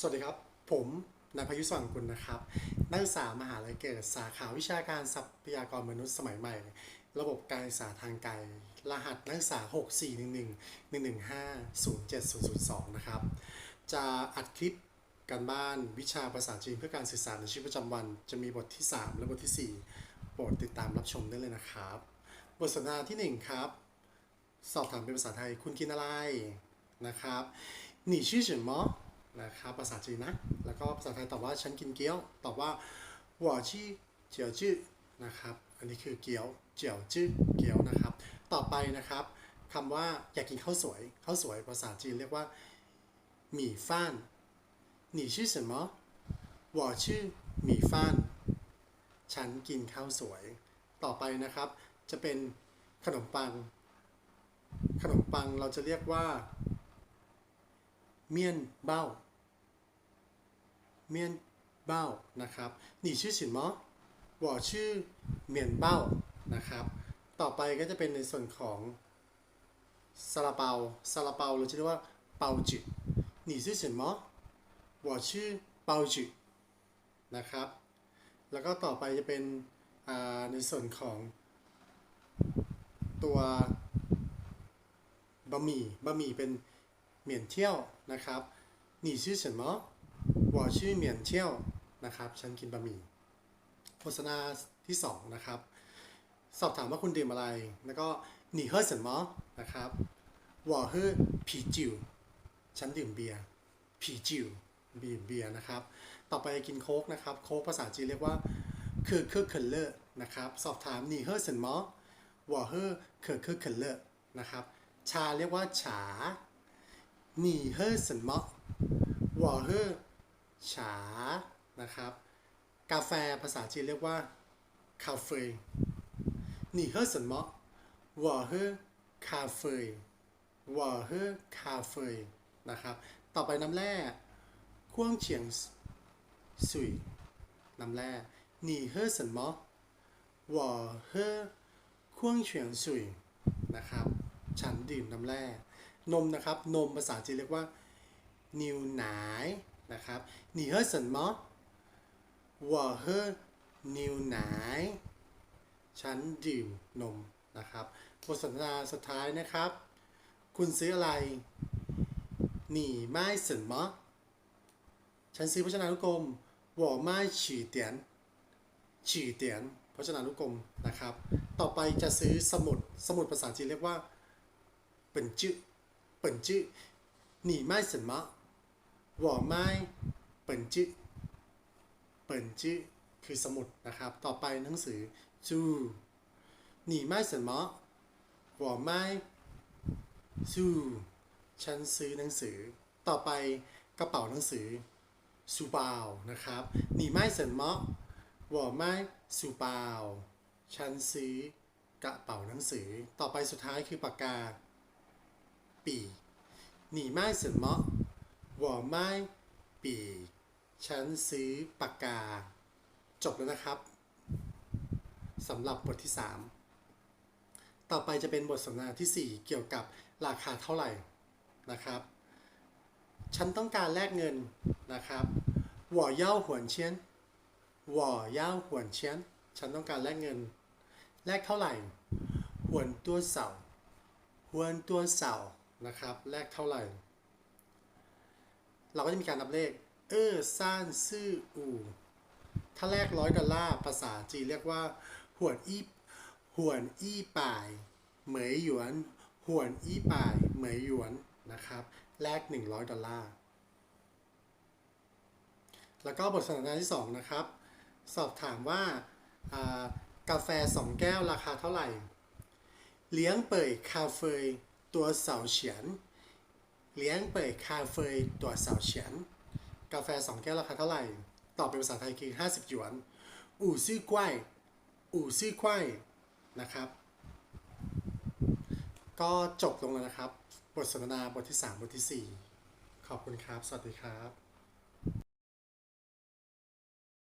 สวัสดีครับ ผมนายพยุสว่างคุณนะครับ นักศึกษามหาลัยเกิดสาขาวิชาการทรัพยากรมนุษย์สมัยใหม่ ระบบการศึกษาทางไกล รหัสนักศึกษา 6411 115 07002 นะครับ จะอัดคลิปการบ้านวิชาภาษาจีนเพื่อการสื่อสารในชีวิตประจำวัน จะมีบทที่ 3 และบทที่ 4 โปรดติดตามรับชมได้เลยนะครับ บทสนทนาที่ 1 ครับ สอบถามเป็นภาษาไทย คุณกินอะไรนะครับหนีชื่อเฉินมอ ะครับภาษาจีนนะ แล้วก็ภาษาไทยตอบว่าฉันกินเกี๊ยว ตอบว่า我吃เจียวจื้อนะครับ อันนี้คือเกี๊ยวเจียวจื้อเกี๊ยวนะครับ ต่อไปนะครับคำว่าอยากกินข้าวสวยข้าวสวยภาษาจีนเรียกว่าหมี่ฟ้าน你吃什么我吃米饭ฉันกินข้าวสวย ต่อไปนะครับ จะเป็นขนมปัง ขนมปังเราจะเรียกว่า เมียนเบ้า เมียนเบ้านะครับหนีชื่อฉินมอว่อชื่อเมียนเบ้านะครับ ต่อไปก็จะเป็นในส่วนของซาลาเปาซาลาเปาเราจะเรียกว่าเปาจืหนีชื่อฉินมอว่อชื่อเปาจืนะครับ แล้วก็ต่อไปจะเป็นในส่วนของตัวบะหมี่บะหมี่เป็นเหมียนเที่ยวนะครับหนีชื่อฉินมอ วอชื่อเหมียนเชี่ยวนะครับ ฉันกินบะหมี่โฆษณาที่2นะครับ สอบถามว่าคุณดื่มอะไร แล้วก็หนีเฮอร์สันมอนะครับวอเฮอร์ผีจิวฉันดื่มเบียร์ผีจิวบีเบียร์นะครับ ต่อไปกินโค้กนะครับ โค้กภาษาจีนเรียกว่าคือเคอร์เคลเลอร์นะครับ สอบถามหนีเฮอร์สันมอวอเฮอร์เคอร์เคอร์เลอร์นะครับ ชาเรียกว่าฉาหนีเฮอร์สันมอวอเฮอร์ ฉานะครับ กาแฟภาษาจีนเรียกว่าคาเฟ่你喝什么我喝咖啡我喝咖啡นะครับ ต่อไปน้ำแร่ควงเฉียงสุยน้ำแร่你喝什么我喝ควงเฉียงสุยนะครับ ฉันดื่มน้ำแร่ นมนะครับ นมภาษาจีนเรียกว่า นิวหนาย นะครับ你喝什么我喝牛奶ฉันดื่มนมนะครับบทสนทนาสุดท้ายนะครับ คุณซื้ออะไร你卖什么ฉันซื้อพจนานุกรม我卖曲点曲点พจนานุกรมนะครับ ต่อไปจะซื้อสมุด สมุดภาษาจีนเรียกว่า วอไม้เปิ่นจื้เปิ่จื้คือสมุดนะครับ ต่อไปหนังสือจูหนีไม่เสมอวอไม้จูฉันซื้อหนังสือ ต่อไปกระเป๋าหนังสือซูเปล่านะครับหนีไม่เสมอวอไม้สูบาฉันซื้อกระเป๋าหนังสือ ต่อไปสุดท้ายคือปากกาปีหนีไม่เสมอ วอไม้ปีฉันซื้อปากกา จบแล้วนะครับสำหรับบทที่ 3 ต่อไปจะเป็นบทสนทนาที่ 4 เกี่ยวกับราคาเท่าไหร่นะครับ ฉันต้องการแลกเงินนะครับวอเย่าหวนเชียนวอเย่าหวนเชียนฉันต้องการแลกเงิน แลกเท่าไหร่หวนตัวเสาหวนตัวเสานะครับ แลกเท่าไหร่ เราก็จะมีการนับเลข เออซ่านซื่ออูถ้าแลกร้อยดอลลาร์ภาษาจีนเรียกว่า หวนอี้หวนอี้ป่าย เหมยหยวน หวนอี้ป่าย เหมยหยวนนะครับ แลก 100 ดอลลาร์ แล้วก็บทสนทนาที่ 2 นะครับ สอบถามว่าากาแฟ 2 แก้วราคาเท่าไหร่ เลี้ยงเป่ยคาเฟ่ตัวเสาเฉียน เลี้ยงเปิดคาเฟ่ตัวเสาเฉียน กาแฟ 2 แก้วราคาเท่าไหร่ ตอบเป็นภาษาไทยคือ 50 หยวน อู่ซื่อกล้วยอู่ซื่อกล้วยนะครับ ก็จบลงแล้วนะครับ บทสนทนาบทที่ 3 บทที่ 4 ขอบคุณครับ สวัสดีครับ